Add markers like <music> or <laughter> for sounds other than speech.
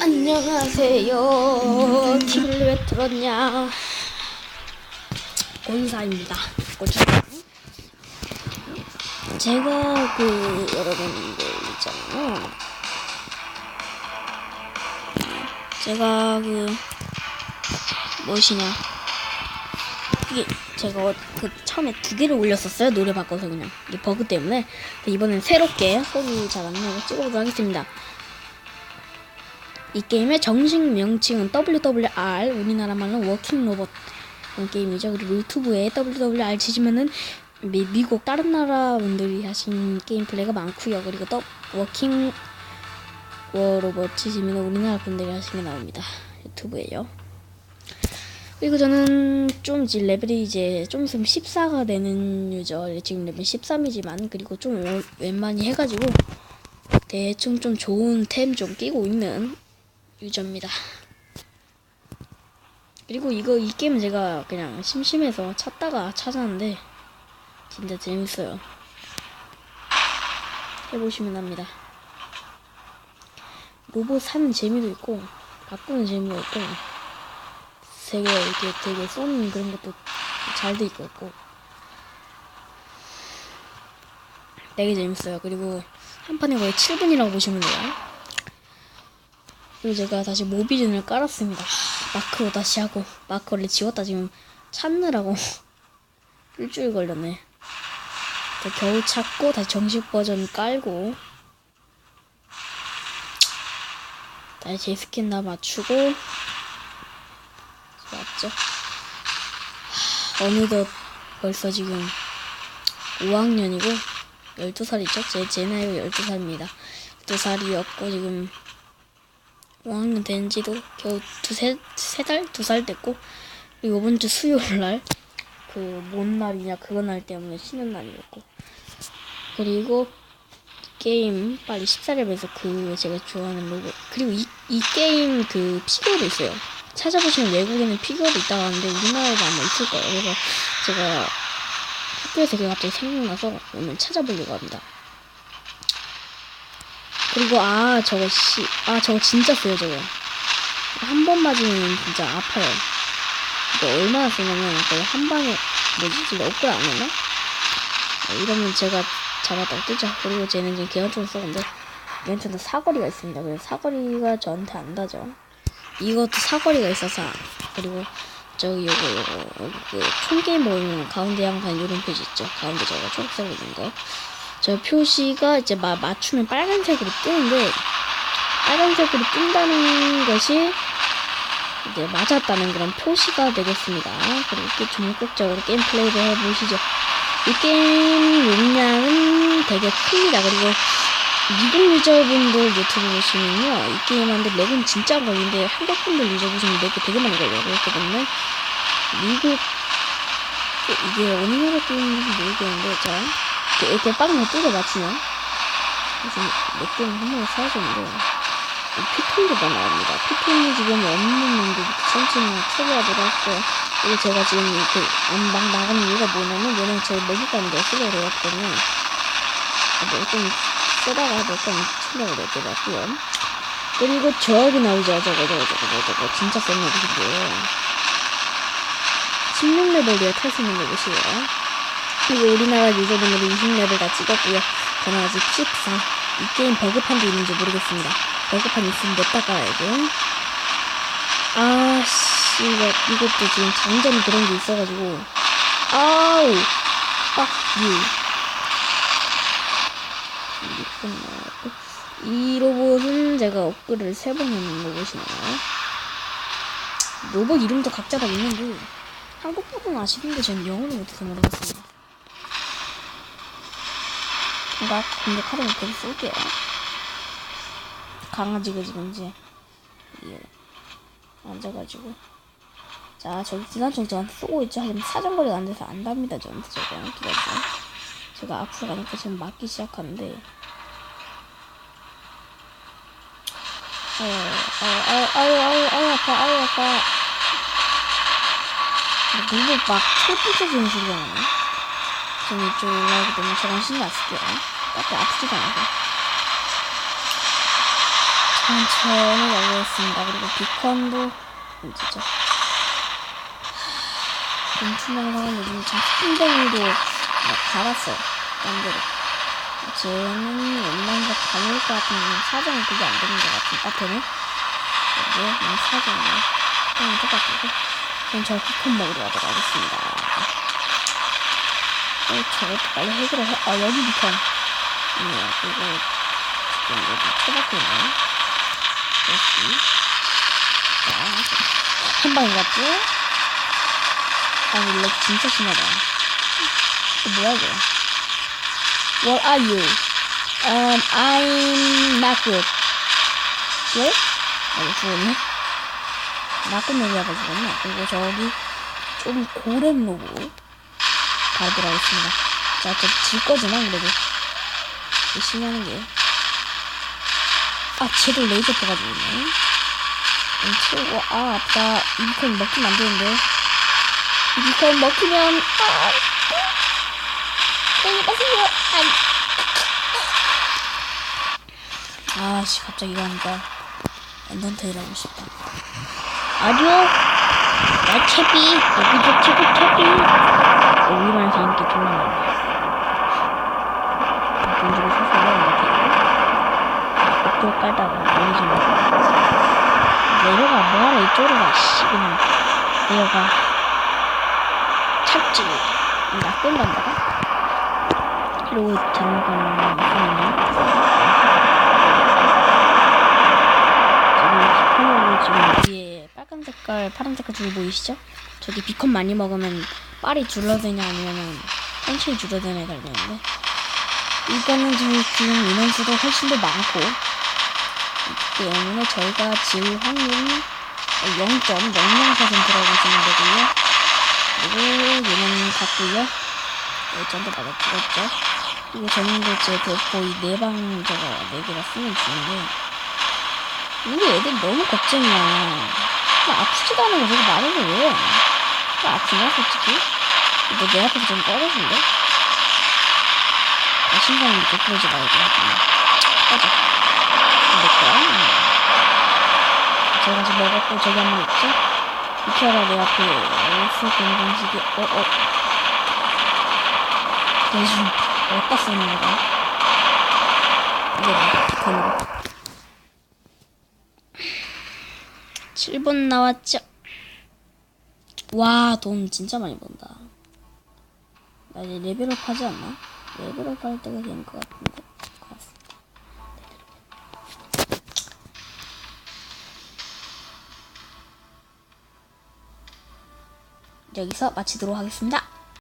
안녕하세요. TV를 왜 틀었냐? 곤사입니다. 곤사. 제가 그 여러분들 있잖아요. 제가 그 무엇이냐? 이게 제가 어- 그 처음에 두 개를 올렸었어요. 노래 바꿔서 그냥 이게 버그 때문에 이번엔 새롭게 소리 잘안 나고 찍어보도록 하겠습니다. 이 게임의 정식 명칭은 WWR 우리나라 말로 워킹 로봇 게임이죠. 그리고 유튜브에 WWR 치시면은 미, 미국 다른 나라 분들이 하신 게임 플레이가 많고요. 그리고 또 워킹 워 로봇 치시면 우리나라 분들이 하신 게 나옵니다. 유튜브에요. 그리고 저는 좀 이제 레벨이 이제 좀 있으면 14가 되는 유저 지금 레벨 13이지만 그리고 좀 웬- 웬만히 해가지고 대충 좀 좋은 템 좀 끼고 있는 유저입니다. 그리고 이거 이 게임은 제가 그냥 심심해서 찾다가 찾았는데 진짜 재밌어요. 해보시면 합니다. 로봇 사는 재미도 있고 바꾸는 재미도 있고 되게 이렇게 되게 쏘는 그런 것도 잘 돼 있고 있고 되게 재밌어요. 그리고 한 판에 거의 7분이라고 보시면 돼요. 그리고 제가 다시 모비즌을 깔았습니다. 마크로 다시 하고 마크를 지웠다 지금 찾느라고 <laughs> 일주일 걸렸네. 겨우 찾고 다시 정식 버전 깔고 다시 제 스킨 다 맞추고 맞죠? 하, 어느덧 벌써 지금 5학년이고 12살이죠? 제, 제 나이가 12살입니다. 12살이었고 지금 5학년 된 지도 겨우 두세 세 달? 두 살 됐고 이번 주 수요일 날 그 뭔 날이냐 그거 날 때문에 쉬는 날이었고. 그리고 게임 빨리 14렙에서 그 제가 좋아하는 로고 그리고 이, 이 게임 그 피규어도 있어요. 찾아보시면 외국에는 피규어도 있다고 하는데 우리나라에도 아마 있을 거예요. 그래서 제가 학교에서 그게 갑자기 생각나서 오늘 찾아보려고 합니다 그리고 아 저거 씨 아 저거 진짜 세요 저거. 한 번 맞으면 진짜 아파요. 이거 얼마나 세냐면 거의 한 방에 뭐지? 지금 업글 안 했나? 어, 이러면 제가 잡았다고 뜨죠 그리고 쟤는 지금 개연총을 쏘는데 개연총도 사거리가 있습니다. 그래서 사거리가 저한테 안 닿죠. 이것도 사거리가 있어서 그리고 저기 요거 요거 그 총게임 보이면 가운데 양반 요런 표시 있죠. 가운데 저거 초록색으로 있는 거 저 표시가 이제 마, 맞추면 빨간색으로 뜨는데 빨간색으로 뜬다는 것이 이제 맞았다는 그런 표시가 되겠습니다. 그리고 이렇게 전국적으로 게임 플레이를 해보시죠. 이 게임 용량은 되게 큽니다. 그리고 미국 유저분들 유튜브 보시면요. 이 게임 하는데 렉은 진짜 걸리는데 한국 분들 유저 보시면 렉이 되게 많이 걸려요. 그렇기 때문에 미국 이게 어느 나라 게임인지 모르겠는데 자 이렇게, 이렇게 빵을 뜯어 맞추면 그래서 몇 개는 한 번에 사라졌는데 피통도 다 나옵니다. 피통이 지금 없는 놈들부터 천천히 처리하도록 했고요. 그리고 제가 지금 이렇게 안막 나가는 이유가 뭐냐면 왜냐면 제 먹잇감이 내쓰려 그랬거든요. 뭐좀 쓰다가 몇번 될것 같고요. 그리고 저기 나오죠. 저거 저거 저거 저거 진짜 센 놈이고요. 16레벨이에요. 탈수 있는 놈이시에요. 그리고 우리나라 유저분들이 20레벨 다 찍었고요. 저는 아직 14. 이 게임 버그판도 있는지 모르겠습니다. 버그판 있으면 냈다 가야죠. 아, 씨, 이거, 이것도 지금 장전 그런 게 있어가지고. 아우! 빡, 유. 이 로봇은 제가 업글을 세번 했는 로봇이네요. 로봇 이름도 각자 다 있는데, 한국 분은 아시는데 전 영어를 못해서 모르겠습니다. 공각 공격하려면 계속 쏠게요. 강아지가 지금 이제 예, 앉아가지고 자 저기 기관총 저한테 쏘고 있죠. 하지만 사정거리가 안 돼서 안 답니다. 저한테 저거 기관총. 제가 앞으로 가니까 지금 맞기 시작하는데 아유 아유 아유 아유 아유 아파 아유 아파 누구 막 철부서지는 소리가 나네. 저는 이쪽에 올라오기 때문에 저건 신경 안 쓸게요. 딱히 아프지도 않아서. 천천히 가보겠습니다. 그리고 비컨도 진짜 곤충영상은 요즘 참 달았어요. 딴 데로. 쟤는 웬만해서 다닐 것 같은 사정이 그게 안 되는 것 같은 아 되네? 이게 난 사정이네. 그냥 똑같고 그럼 저 비컨 먹으러 가도록 하겠습니다. 어, 저것도 빨리 해결을 해. 아 여기 비컨. 네, 이거 지금 여기 초밥이 있네. 그렇지. 자, 한 방에 갔죠? 아, 원래 진짜 심하다. 이거 뭐야, 이거? What are you? Um, I'm not good. 왜? 아, 이거 죽었네? 나쁜 얘기하고 죽었네. 그리고 저기 좀 고렙 로브 바로 들어가겠습니다. 자, 저질 거지만 그래도 열심히 하는 게. 아, 쟤도 레이저 떠가지고 있네. 음, 치우고, 아, 아프다. 이 비콘 먹히면 안 되는데. 이 비콘 먹히면, 아, 여기 가세요. 아, 씨, 갑자기 이거 하니까 엔던테일 하고 싶다. 아디오, 나 채비, 여기도 채비, 채비. 우리만 재밌게 졸라 많아. 돈 주고 사서 이렇게. 이쪽 깔다가 올리지 말고. 내려가, 뭐하러 이쪽으로 가, 씨, 그냥. 내려가. 찹지. 간다가? 그리고 들어가는 거는 지금 스포너로 지금 위에 빨간 색깔, 파란 색깔 줄 보이시죠? 저기 비컨 많이 먹으면 빨이 줄어드냐 아니면은 한치이 줄어드냐에 달리는데 이거는 지금, 지금 인원수도 훨씬 더 많고 때문에 저희가 질 확률이 0.00%라고 보시면 되고요. 그리고 얘는 같고요. 예전도 받아 죽었죠. 저는도 이제 그 거의 네방 제가 네 개가 쓰면 주는데 우리 애들 너무 걱정이야. 나 아프지도 않은 거 저거 말을 왜? 나 아프냐 솔직히? 너내 앞에서 좀 꺼내줄래? 나 심장이 이렇게 그러지 말고 꺼져. 내 거야? 응. 제가 지금 먹었고 저기 한번 있죠? 이케아가 내 앞에 올수 공공식이 어어 대신 어디다 쓰는 거다 이제 비컨으로 7번 나왔죠 와 돈 진짜 많이 번다 나 이제 레벨업 하지 않나? 레벨업 할 때가 된 것 같은데. 여기서 마치도록 하겠습니다.